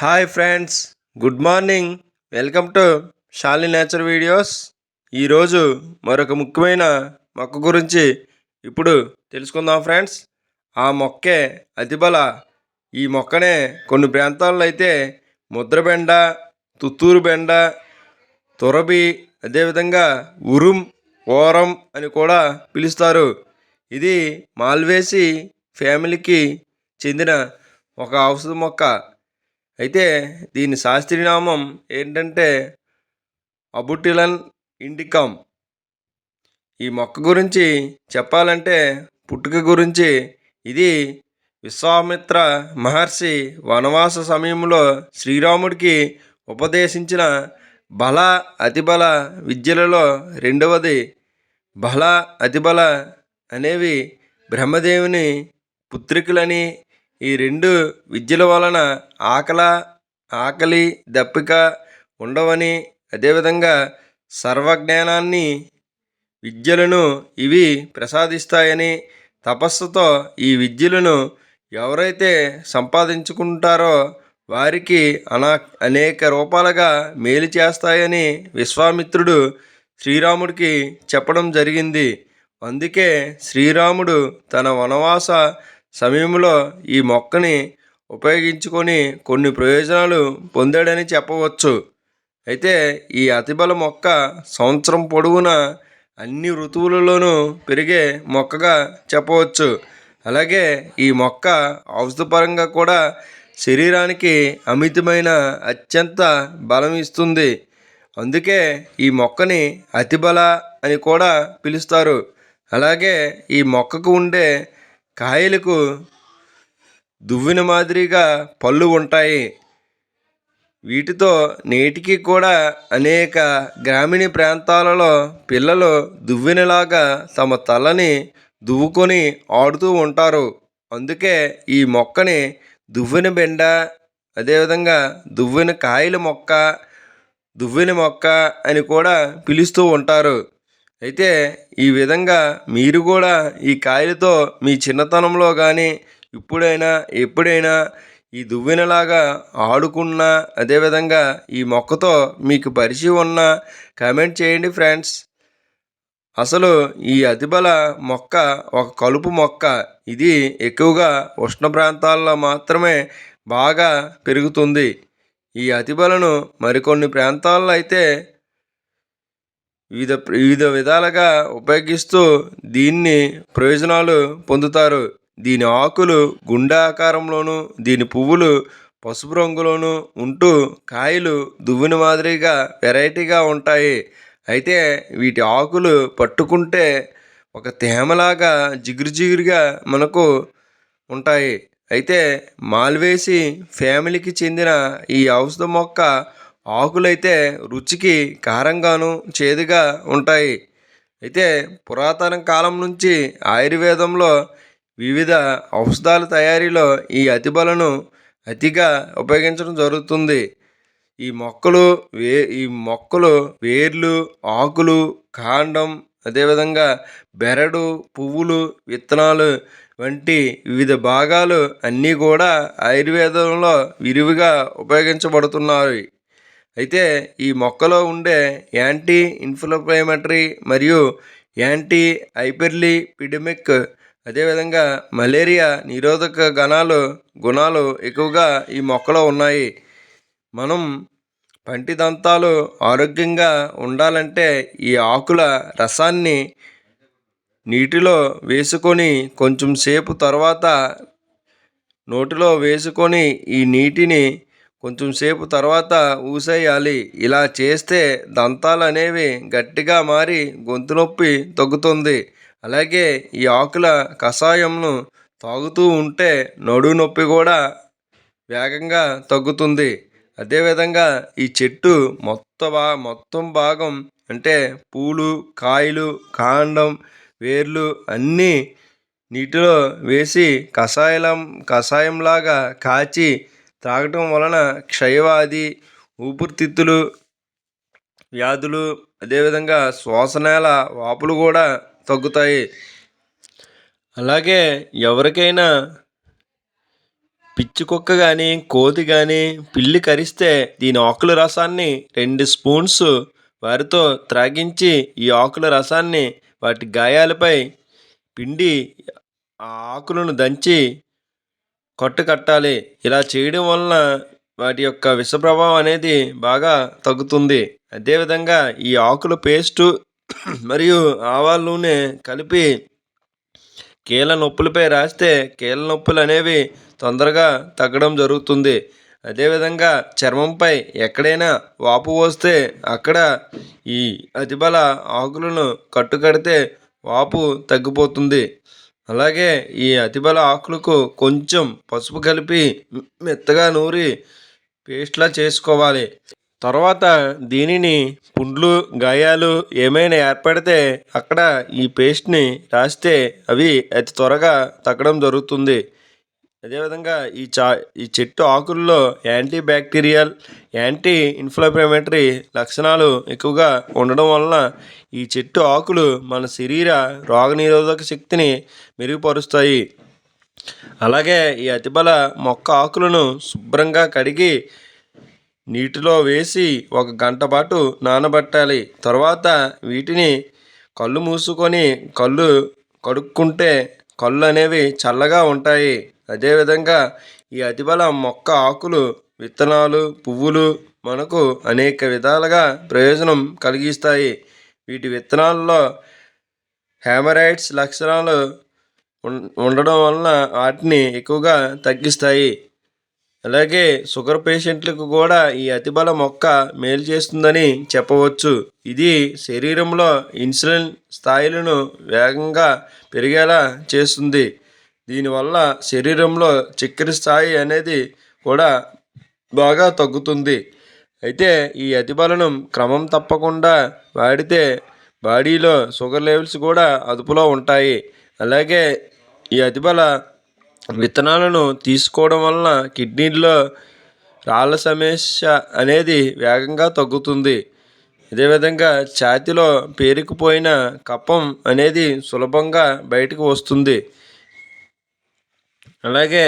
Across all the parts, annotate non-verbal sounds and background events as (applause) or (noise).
Hi friends good morning welcome to Shali nature videos ఈరోజు మరొక ముఖ్యమైన మొక్క గురించి ఇప్పుడు తెలుసుకుందాం ఫ్రెండ్స్ ఆ మొక్కే అతిబల ఈ మొక్కనే కొన్ని ప్రాంతాల్లో అయితే ముద్రబెండ తుత్తూరు బెండ తురబి అదేవిధంగా ఉరుం ఓరం అని కూడా పిలుస్తారు. ఇది మాల్వేసి ఫ్యామిలీకి చెందిన ఒక ఔషధ మొక్క. అయితే దీని శాస్త్రీనామం ఏంటంటే అబుటిలన్ ఇండికమ్. ఈ మొక్క గురించి చెప్పాలంటే పుట్టుక గురించి ఇది విశ్వామిత్ర మహర్షి వనవాస సమయంలో శ్రీరాముడికి ఉపదేశించిన బల అతిబల విద్యలలో రెండవది. బల అతిబల అనేవి బ్రహ్మదేవుని పుత్రికలని ఈ రెండు విద్యల వలన ఆకల ఆకలి దప్పిక ఉండవని అదేవిధంగా సర్వజ్ఞానాన్ని విద్యలను ఇవి ప్రసాదిస్తాయని తపస్సుతో ఈ విద్యలను ఎవరైతే సంపాదించుకుంటారో వారికి అనా అనేక రూపాలుగా మేలు చేస్తాయని విశ్వామిత్రుడు శ్రీరాముడికి చెప్పడం జరిగింది. అందుకే శ్రీరాముడు తన వనవాస సమయంలో ఈ మొక్కని ఉపయోగించుకొని కొన్ని ప్రయోజనాలు పొందాడని చెప్పవచ్చు. అయితే ఈ అతిబల మొక్క సంవత్సరం పొడవునా అన్ని ఋతువులలోనూ పెరిగే మొక్కగా చెప్పవచ్చు. అలాగే ఈ మొక్క ఔషధపరంగా కూడా శరీరానికి అమితమైన అత్యంత బలం ఇస్తుంది. అందుకే ఈ మొక్కని అతిబల అని కూడా పిలుస్తారు. అలాగే ఈ మొక్కకు ఉండే కాయలకు దువ్విన మాదిరిగా పళ్ళు ఉంటాయి. వీటితో నేటికి కూడా అనేక గ్రామీణ ప్రాంతాలలో పిల్లలు దువ్వెనలాగా తమ తలని దువ్వుకొని ఆడుతూ ఉంటారు. అందుకే ఈ మొక్కని దువ్వెన బెండ అదేవిధంగా దువ్వెన కాయల మొక్క దువ్వెన మొక్క అని కూడా పిలుస్తూ ఉంటారు. అయితే ఈ విధంగా మీరు కూడా ఈ కాయలతో మీ చిన్నతనంలో కానీ ఇప్పుడైనా ఎప్పుడైనా ఈ దువ్వెనలాగా ఆడుకున్నా అదేవిధంగా ఈ మొక్కతో మీకు పరిచయం ఉన్న కామెంట్ చేయండి ఫ్రెండ్స్. అసలు ఈ అతిబల మొక్క ఒక కలుపు మొక్క. ఇది ఎక్కువగా ఉష్ణ ప్రాంతాల్లో మాత్రమే బాగా పెరుగుతుంది. ఈ అతిబలను మరికొన్ని ప్రాంతాల్లో అయితే వివిధ వివిధ విధాలుగా ఉపయోగిస్తూ దీన్ని ప్రయోజనాలు పొందుతారు. దీని ఆకులు గుండె ఆకారంలోను దీని పువ్వులు పసుపు రంగులోను ఉంటూ కాయలు దువ్వుని మాదిరిగా వెరైటీగా ఉంటాయి. అయితే వీటి ఆకులు పట్టుకుంటే ఒక తేమలాగా జిగురు జిగురుగా మనకు ఉంటాయి. అయితే మాల్వేసి ఫ్యామిలీకి చెందిన ఈ ఔషధ మొక్క ఆకులైతే రుచికి కారంగాను చేదుగా ఉంటాయి. అయితే పురాతన కాలం నుంచి ఆయుర్వేదంలో వివిధ ఔషధాల తయారీలో ఈ అతిబలను అతిగా ఉపయోగించడం జరుగుతుంది. ఈ మొక్కలు వే ఈ మొక్కలు వేర్లు ఆకులు కాండం అదేవిధంగా బెరడు పువ్వులు విత్తనాలు వంటి వివిధ భాగాలు అన్నీ కూడా ఆయుర్వేదంలో విరివిగా ఉపయోగించబడుతున్నాయి. అయితే ఈ మొక్కలో ఉండే యాంటీ ఇన్ఫ్లమేటరీ మరియు యాంటీ హైపర్లిపిడమిక్ అదేవిధంగా మలేరియా నిరోధక గణాలు గుణాలు ఎక్కువగా ఈ మొక్కలో ఉన్నాయి. మనం పంటి దంతాలు ఆరోగ్యంగా ఉండాలంటే ఈ ఆకుల రసాన్ని నీటిలో వేసుకొని కొంచెం సేపు తర్వాత నోటిలో వేసుకొని ఈ నీటిని కొంచెం సేపు తర్వాత ఊసేయాలి. ఇలా చేస్తే దంతాలు అనేవి గట్టిగా మారి గొంతు నొప్పి తగ్గుతుంది. అలాగే ఈ ఆకుల కషాయంను తాగుతూ ఉంటే నడు నొప్పి కూడా వేగంగా తగ్గుతుంది. అదేవిధంగా ఈ చెట్టు మొత్తం మొత్తం భాగం అంటే పూలు కాయలు కాండం వేర్లు అన్నీ నీటిలో వేసి కషాయం కషాయంలాగా కాచి తాగటం వలన క్షయవాది ఊపిరితిత్తులు వ్యాధులు అదేవిధంగా శ్వాసనాల వాపులు కూడా తగ్గుతాయి. అలాగే ఎవరికైనా పిచ్చి కుక్క కానీ కోతి కానీ పిల్లి కరిస్తే దీని ఆకుల రసాన్ని రెండు స్పూన్స్ వారితో త్రాగించి ఈ ఆకుల రసాన్ని వాటి గాయాలపై పిండి ఆ ఆకులను దంచి కట్టు కట్టాలి. ఇలా చేయడం వలన వాటి యొక్క విష ప్రభావం అనేది బాగా తగ్గుతుంది. అదేవిధంగా ఈ ఆకుల పేస్టు (clears throat) మరియు ఆవాల నూనె కలిపి కీళ్ళ నొప్పులపై రాస్తే కీళ్ళ నొప్పులు అనేవి తొందరగా తగ్గడం జరుగుతుంది. అదేవిధంగా చర్మంపై ఎక్కడైనా వాపు వస్తే అక్కడ ఈ అతిబల ఆకులను కట్టుకడితే వాపు తగ్గిపోతుంది. అలాగే ఈ అతిబల ఆకులకు కొంచెం పసుపు కలిపి మెత్తగా నూరి పేస్ట్లా చేసుకోవాలి. తర్వాత దీనిని పుండ్లు గాయాలు ఏమైనా ఏర్పడితే అక్కడ ఈ పేస్ట్ని రాస్తే అవి అతి త్వరగా తగ్గడం జరుగుతుంది. అదేవిధంగా ఈ చా ఈ చెట్టు ఆకుల్లో యాంటీ బ్యాక్టీరియల్ యాంటీ ఇన్ఫ్లమేటరీ లక్షణాలు ఎక్కువగా ఉండడం వలన ఈ చెట్టు ఆకులు మన శరీర రోగనిరోధక శక్తిని మెరుగుపరుస్తాయి. అలాగే ఈ అతిబల మొక్క ఆకులను శుభ్రంగా కడిగి నీటిలో వేసి ఒక గంట పాటు నానబెట్టాలి. తర్వాత వీటిని కళ్ళు మూసుకొని కళ్ళు కడుక్కుంటే కళ్ళు అనేవి చల్లగా ఉంటాయి. అదేవిధంగా ఈ అతిబల మొక్క ఆకులు విత్తనాలు పువ్వులు మనకు అనేక విధాలుగా ప్రయోజనం కలిగిస్తాయి. వీటి విత్తనాల్లో హ్యామరాయిడ్స్ లక్షణాలు ఉండడం వలన వాటిని ఎక్కువగా తగ్గిస్తాయి. అలాగే షుగర్ పేషెంట్లకు కూడా ఈ అతిబల మొక్క మేలు చేస్తుందని చెప్పవచ్చు. ఇది శరీరంలో ఇన్సులిన్ స్థాయిలను వేగంగా పెరిగేలా చేస్తుంది. దీనివల్ల శరీరంలో చక్కెర స్థాయి అనేది కూడా బాగా తగ్గుతుంది. అయితే ఈ అతిబలను క్రమం తప్పకుండా వాడితే బాడీలో షుగర్ లెవెల్స్ కూడా అదుపులో ఉంటాయి. అలాగే ఈ అతిబల విత్తనాలను తీసుకోవడం వలన కిడ్నీలో రాళ్ళ సమస్య అనేది వేగంగా తగ్గుతుంది. అదేవిధంగా ఛాతిలో పేరుకుపోయిన కప్పం అనేది సులభంగా బయటకు వస్తుంది. అలాగే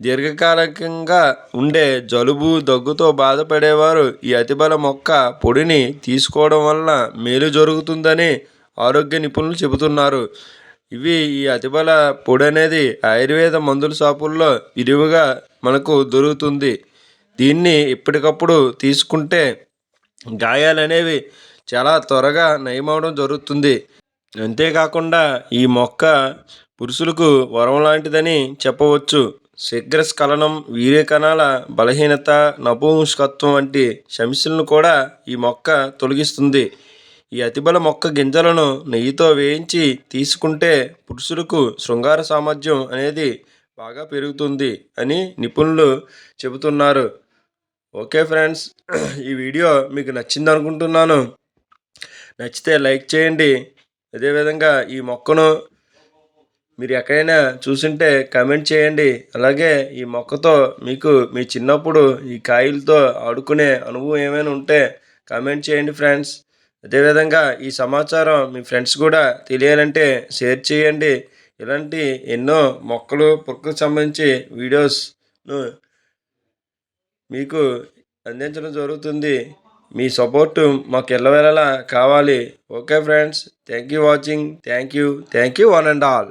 దీర్ఘకాలికంగా ఉండే జలుబు దగ్గుతో బాధపడేవారు ఈ అతిబల మొక్క పొడిని తీసుకోవడం వలన మేలు జరుగుతుందని ఆరోగ్య నిపుణులు చెబుతున్నారు. ఇవి ఈ అతిబల పొడి అనేది ఆయుర్వేద మందుల షాపుల్లో విరివిగా మనకు దొరుకుతుంది. దీన్ని ఎప్పటికప్పుడు తీసుకుంటే గాయాలనేవి చాలా త్వరగా నయమవడం జరుగుతుంది. అంతేకాకుండా ఈ మొక్క పురుషులకు వరం లాంటిదని చెప్పవచ్చు. శీఘ్రస్ఖలనం వీర్యకణాల బలహీనత నపుంసకత్వం వంటి సమస్యలను కూడా ఈ మొక్క తొలగిస్తుంది. ఈ అతిబల మొక్క గింజలను నెయ్యితో వేయించి తీసుకుంటే పురుషులకు శృంగార సామర్థ్యం అనేది బాగా పెరుగుతుంది అని నిపుణులు చెబుతున్నారు. ఓకే ఫ్రెండ్స్ ఈ వీడియో మీకు నచ్చింది అనుకుంటున్నాను. నచ్చితే లైక్ చేయండి. అదేవిధంగా ఈ మొక్కను మీరు ఎక్కడైనా చూసుంటే కమెంట్ చేయండి. అలాగే ఈ మొక్కతో మీకు మీ చిన్నప్పుడు ఈ కాయలతో ఆడుకునే అనుభవం ఏమైనా ఉంటే కామెంట్ చేయండి ఫ్రెండ్స్. అదేవిధంగా ఈ సమాచారం మీ ఫ్రెండ్స్ కూడా తెలియాలంటే షేర్ చేయండి. ఇలాంటి ఎన్నో మొక్కలు పుక్కకు సంబంధించి వీడియోస్ను మీకు అందించడం జరుగుతుంది. మీ సపోర్టు మాకు ఎల్లవేళలా కావాలి. Okay friends. Thank you watching. Thank you thank you one and all.